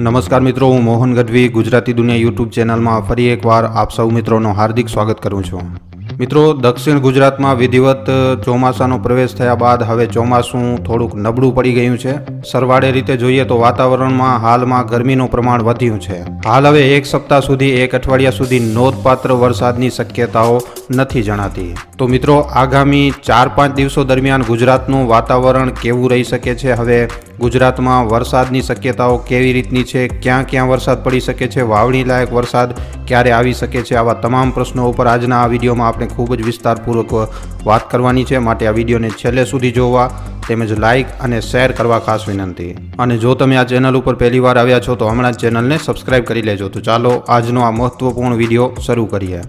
નમસ્કાર મિત્રો, હું મોહન ગઢવી, ગુજરાતી દુનિયા યુટ્યુબ ચેનલમાં ફરી એકવાર આપ સૌ મિત્રોનું હાર્દિક સ્વાગત કરું છું. મિત્રો, દક્ષિણ ગુજરાતમાં વિધિવત ચોમાસાનો પ્રવેશ થયા બાદ હવે ચોમાસું થોડુંક નબળું પડી ગયું છે. સરવાળે રીતે જોઈએ તો વાતાવરણમાં હાલમાં ગરમીનું પ્રમાણ વધ્યું છે. હાલ હવે એક સપ્તાહ સુધી, એક અઠવાડિયા સુધી નોંધપાત્ર વરસાદની શક્યતાઓ નથી જણાતી. તો મિત્રો, આગામી ચાર પાંચ દિવસો દરમિયાન ગુજરાતનું વાતાવરણ કેવું રહી શકે છે? હવે ગુજરાતમાં વરસાદની શક્યતાઓ કેવી રીતની છે? ક્યાં ક્યાં વરસાદ પડી શકે છે? વાવણી લાયક વરસાદ ક્યારે આવી શકે છે? આવા તમામ પ્રશ્નો ઉપર આજના આ વિડીયોમાં આપણે ખૂબ જ વિસ્તારપૂર્વક વાત કરવાની છે. માટે આ વિડીયોને છેલ્લે સુધી જોવા તેમજ લાઇક અને શેર કરવા ખાસ વિનંતી. અને જો તમે આ ચેનલ ઉપર પહેલીવાર આવ્યા છો તો હમણાં જ ચેનલને સબસ્ક્રાઇબ કરી લેજો. તો ચાલો આજનો આ મહત્વપૂર્ણ વીડિયો શરૂ કરીએ.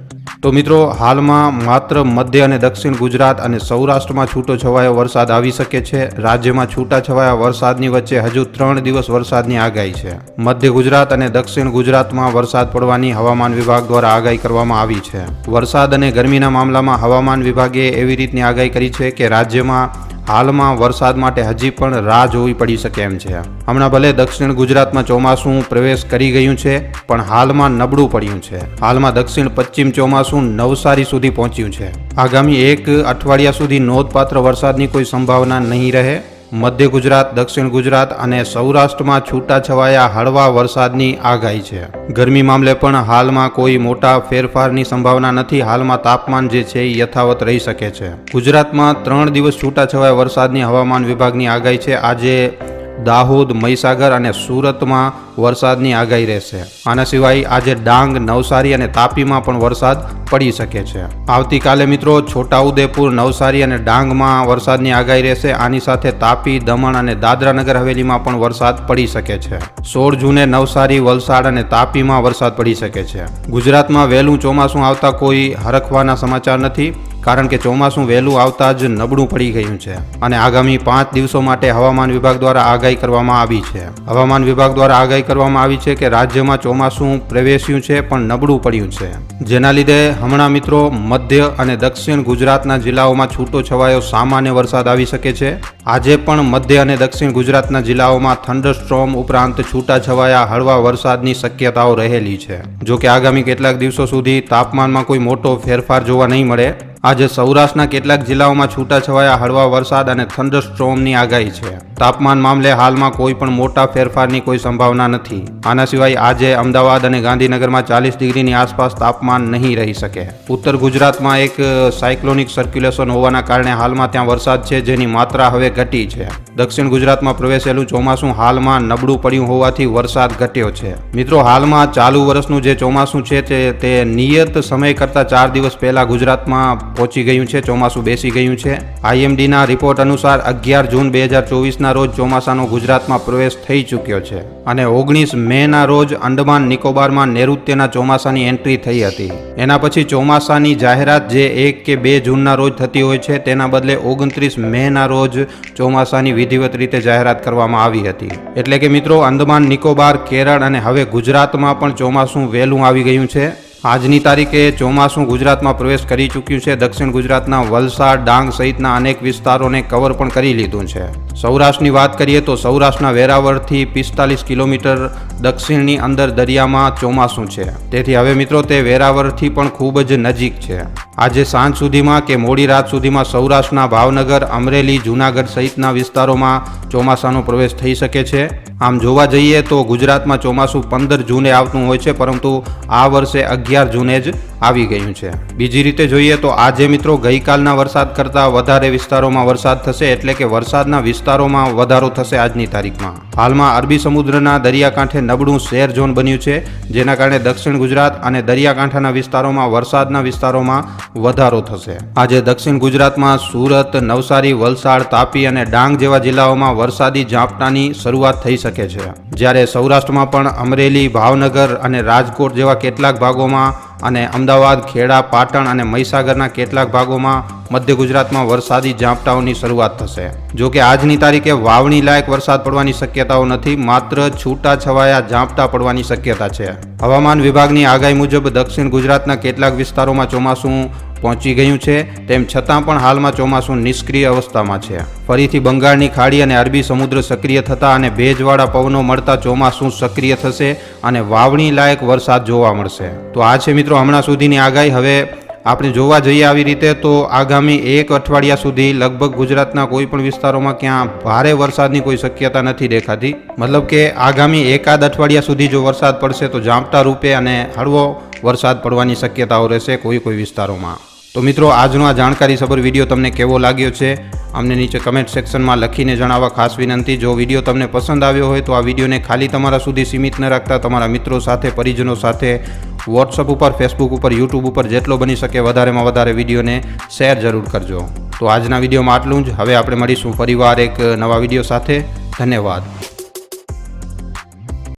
તો મિત્રો, હાલમાં માત્ર મધ્ય અને દક્ષિણ ગુજરાત અને સૌરાષ્ટ્રમાં છૂટો છવાયો વરસાદ આવી શકે છે. રાજ્યમાં છૂટા છવાયા વરસાદની વચ્ચે હજુ ત્રણ દિવસ વરસાદની આગાહી છે. મધ્ય ગુજરાત અને દક્ષિણ ગુજરાતમાં વરસાદ પડવાની હવામાન વિભાગ દ્વારા આગાહી કરવામાં આવી છે. વરસાદ અને ગરમીના મામલામાં હવામાન વિભાગે એવી રીતની આગાહી કરી છે કે રાજ્યમાં હાલમાં વરસાદ માટે હજી પણ રાહ જોવી પડી શકે એમ છે. હમણાં ભલે દક્ષિણ ગુજરાતમાં ચોમાસું પ્રવેશ કરી ગયું છે, પણ હાલમાં નબળું પડ્યું છે. હાલમાં દક્ષિણ પશ્ચિમ ચોમાસું નવસારી સુધી પહોંચ્યું છે. આગામી એક અઠવાડિયા સુધી નોંધપાત્ર વરસાદની કોઈ સંભાવના નહીં રહે. મધ્ય ગુજરાત, દક્ષિણ ગુજરાત અને સૌરાષ્ટ્રમાં છૂટાછવાયા હળવા વરસાદની આગાહી છે. ગરમી મામલે પણ હાલમાં કોઈ મોટા ફેરફારની સંભાવના નથી. હાલમાં તાપમાન જે છે એ યથાવત રહી શકે છે. ગુજરાતમાં ત્રણ દિવસ છૂટાછવાયા વરસાદની હવામાન વિભાગની આગાહી છે. આજે દાહોદ, મહીસાગર અને સુરતમાં વરસાદની આગાહી રહેશે. આના સિવાય આજે ડાંગ, નવસારી અને તાપીમાં પણ વરસાદ પડી શકે છે. આવતીકાલે મિત્રો છોટાઉદેપુર, નવસારી અને ડાંગમાં વરસાદની આગાહી રહેશે. આની સાથે તાપી, દમણ અને દાદરા નગર હવેલીમાં પણ વરસાદ પડી શકે છે. સોળ જૂને નવસારી, વલસાડ અને તાપીમાં વરસાદ પડી શકે છે. ગુજરાતમાં વહેલું ચોમાસું આવતા કોઈ હરખવાના સમાચાર નથી. કારણ કે ચોમાસું વહેલું આવતા જ નબળું પડી ગયું છે અને આગામી પાંચ દિવસો માટે હવામાન વિભાગ દ્વારા આગાહી કરવામાં આવી છે. હવામાન વિભાગ દ્વારા આગાહી કરવામાં આવી છે કે રાજ્યમાં ચોમાસું પ્રવેશ્યું છે પણ નબળું પડ્યું છે. જેના લીધે હમણાં મિત્રો મધ્ય અને દક્ષિણ ગુજરાતના જિલ્લાઓમાં છૂટો છવાયો સામાન્ય વરસાદ આવી શકે છે. આજે પણ મધ્ય અને દક્ષિણ ગુજરાતના જિલ્લાઓમાં થંડરસ્ટ્રોમ ઉપરાંત છૂટા છવાયા હળવા વરસાદની શક્યતાઓ રહેલી છે. જો કે આગામી કેટલાક દિવસો સુધી તાપમાનમાં કોઈ મોટો ફેરફાર જોવા નહીં મળે આજે સૌરાષ્ટ્રના કેટલાક જિલ્લાઓમાં છૂટાછવાયા હળવા વરસાદ અને થંડરસ્ટ્રોમની આગાહી છે. તાપમાન મામલે હાલમાં કોઈ પણ મોટા ફેરફારની કોઈ સંભાવના નથી. આના સિવાય આજે અમદાવાદ અને ગાંધીનગરમાં ચાલીસ ડિગ્રીની આસપાસ તાપમાન નહીં રહી શકે. ઉત્તર ગુજરાતમાં એક સાયક્લોનિક સર્ક્યુલેશન હોવાના કારણે હાલમાં ત્યાં વરસાદ છે જેની માત્રા હવે ઘટી છે. દક્ષિણ ગુજરાતમાં પ્રવેશેલું ચોમાસું હાલમાં નબળું પડ્યું હોવાથી વરસાદ ઘટ્યો છે. મિત્રો, હાલમાં ચાલુ વર્ષનું જે ચોમાસું છે તે નિયત સમય કરતાં ચાર દિવસ પહેલા ગુજરાતમાં પહોંચી ગયું છે, ચોમાસું બેસી ગયું છે. આઈએમડીના રિપોર્ટ અનુસાર અગિયાર જૂન બે હજાર ચોવીસના રોજ ચોમાસાનો ગુજરાતમાં પ્રવેશ થઈ ચૂક્યો છે અને ઓગણીસ મેના રોજ અંડમાન નિકોબારમાં નૈઋત્યના ચોમાસાની એન્ટ્રી થઈ હતી. એના પછી ચોમાસાની જાહેરાત જે એક કે બે જૂનના રોજ થતી હોય છે, તેના બદલે ઓગણત્રીસ મેના રોજ ચોમાસાની વિધિવત રીતે જાહેરાત કરવામાં આવી હતી. એટલે કે મિત્રો અંદમાન નિકોબાર, કેરળ અને હવે ગુજરાતમાં પણ ચોમાસું વહેલું આવી ગયું છે. આજની તારીખે ચોમાસું ગુજરાતમાં પ્રવેશ કરી ચૂક્યું છે. દક્ષિણ ગુજરાતના વલસાડ, ડાંગ સહિતના અનેક વિસ્તારોને કવર પણ કરી લીધું છે. સૌરાષ્ટ્રની વાત કરીએ તો સૌરાષ્ટ્રના વેરાવળથી પિસ્તાલીસ કિલોમીટર દક્ષિણની અંદર દરિયામાં ચોમાસું છે. તેથી હવે મિત્રો તે વેરાવળથી પણ ખૂબ જ નજીક છે. આજે સાંજ સુધીમાં કે મોડી રાત સુધીમાં સૌરાષ્ટ્રના ભાવનગર, અમરેલી, જૂનાગઢ સહિતના વિસ્તારોમાં ચોમાસાનો પ્રવેશ થઈ શકે છે. આમ જોવા જઈએ તો ગુજરાતમાં ચોમાસું પંદર જૂને આવતું હોય છે, પરંતુ આ વર્ષે અગિયાર જૂને જ આવી ગયું છે. બીજી રીતે જોઈએ તો આજે મિત્રો ગઈકાલના વરસાદ કરતાં વધારે વિસ્તારોમાં વરસાદ થશે એટલે કે વરસાદના વિસ્તારોમાં વધારો થશે આજની તારીખમાં. હાલમાં અરબી સમુદ્રના દરિયાકાંઠે નબળું શેર ઝોન બન્યું છે, જેના કારણે દક્ષિણ ગુજરાત અને દરિયાકાંઠાના વિસ્તારોમાં વરસાદના વિસ્તારોમાં વધારો થશે. આજે દક્ષિણ ગુજરાતમાં સુરત, નવસારી, વલસાડ, તાપી અને ડાંગ જેવા જિલ્લાઓમાં વરસાદી ઝાપટાની શરૂઆત થઈ શકે છે. જ્યારે સૌરાષ્ટ્રમાં પણ અમરેલી, ભાવનગર અને રાજકોટ જેવા કેટલાક ભાગોમાં અને અમદાવાદ ખેડા પાટણ અને મહીસાગરના કેટલાક ભાગોમાં મધ્ય ગુજરાતમાં વરસાદી ઝાપટાઓની શરૂઆત થશે. જો કે આજની તારીખે વાવણી લાયક વરસાદ પડવાની શક્યતાઓ નથી, માત્ર છૂટા છવાયા ઝાપટા પડવાની શક્યતા છે. હવામાન વિભાગની આગાહી મુજબ દક્ષિણ ગુજરાતના કેટલાક વિસ્તારોમાં ચોમાસું પહોંચી ગયું છે, તેમ છતાં પણ હાલમાં ચોમાસું નિષ્ક્રિય અવસ્થામાં છે. ફરીથી બંગાળની ખાડી અને અરબી સમુદ્ર સક્રિય થતા અને ભેજવાળા પવનો મળતા ચોમાસું સક્રિય થશે અને વાવણી લાયક વરસાદ જોવા મળશે. તો આ છે મિત્રો, હમણાં સુધીની આગાહી. હવે આપણે જોવા જઈએ આવી રીતે તો આગામી એક અઠવાડિયા સુધી લગભગ ગુજરાતના કોઈ પણ વિસ્તારોમાં ક્યાં ભારે વરસાદની કોઈ શક્યતા નથી દેખાતી. મતલબ કે આગામી એકાદ અઠવાડિયા સુધી જો વરસાદ પડશે તો ઝાંપટા રૂપે અને હળવો વરસાદ પડવાની શક્યતાઓ રહેશે કોઈ કોઈ વિસ્તારોમાં. તો મિત્રો, આજનો આ જાણકારીસભર વીડિયો તમને કેવો લાગ્યો છે? અમને નીચે કમેન્ટ સેક્શનમાં લખીને જણાવવા ખાસ વિનંતી. જો વીડિયો તમને પસંદ આવ્યો હોય તો આ વિડીયોને ખાલી તમારા સુધી સીમિત ન રાખતા તમારા મિત્રો સાથે, પરિજનો સાથે વોટ્સઅપ ઉપર ફેસબુક ઉપર યુટ્યુબ ઉપર જેટલો બની શકે વધારેમાં વધારે વિડીયોને શેર જરૂર કરજો. તો આજના વિડીયોમાં આટલું જ. હવે આપણે મળીશું ફરીવાર એક નવા વીડિયો સાથે. ધન્યવાદ.